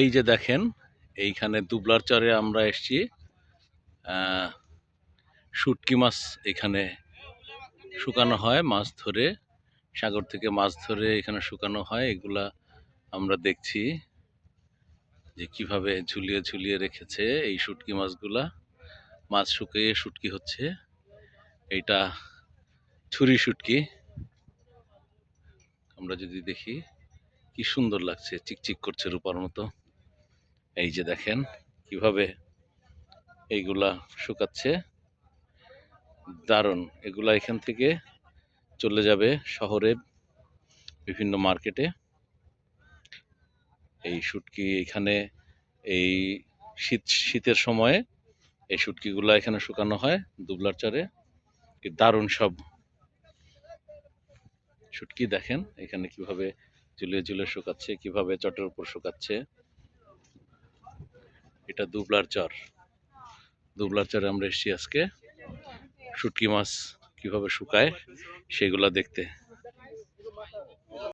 এই যে দেখেন, এইখানে দুবলার চরে আমরা এসছি। শুটকি মাছ এখানে শুকানো হয় মাছ ধরে। সাগর থেকে মাছ ধরে এখানে শুকানো হয়, এগুলা আমরা দেখছি যে কীভাবে ঝুলিয়ে ঝুলিয়ে রেখেছে এই শুটকি মাছগুলা। মাছ শুকিয়ে শুটকি হচ্ছে। এইটা ছুরি শুটকি। আমরা যদি দেখি, কি সুন্দর লাগছে, চিকচিক করছে রূপার মতো। এই যে দেখেন কীভাবে এইগুলা শুকাচ্ছে। দারুণ। এগুলা এখান থেকে চলে যাবে শহরে বিভিন্ন মার্কেটে। এই শুটকি এখানে এই শীত, শীতের সময়ে এই শুটকিগুলা এখানে শুকানো হয় দুবলার চরে। দারুণ সব। শুটকি দেখেন এখানে কীভাবে ঝুলিয়ে ঝুলিয়ে শুকাচ্ছে, কীভাবে চটের উপর শুকাচ্ছে। এটা দুবলার চর। দুবলার চরে আমরা এসেছি আজকে। শুটকি মাছ কীভাবে শুকায় সেগুলা দেখতে।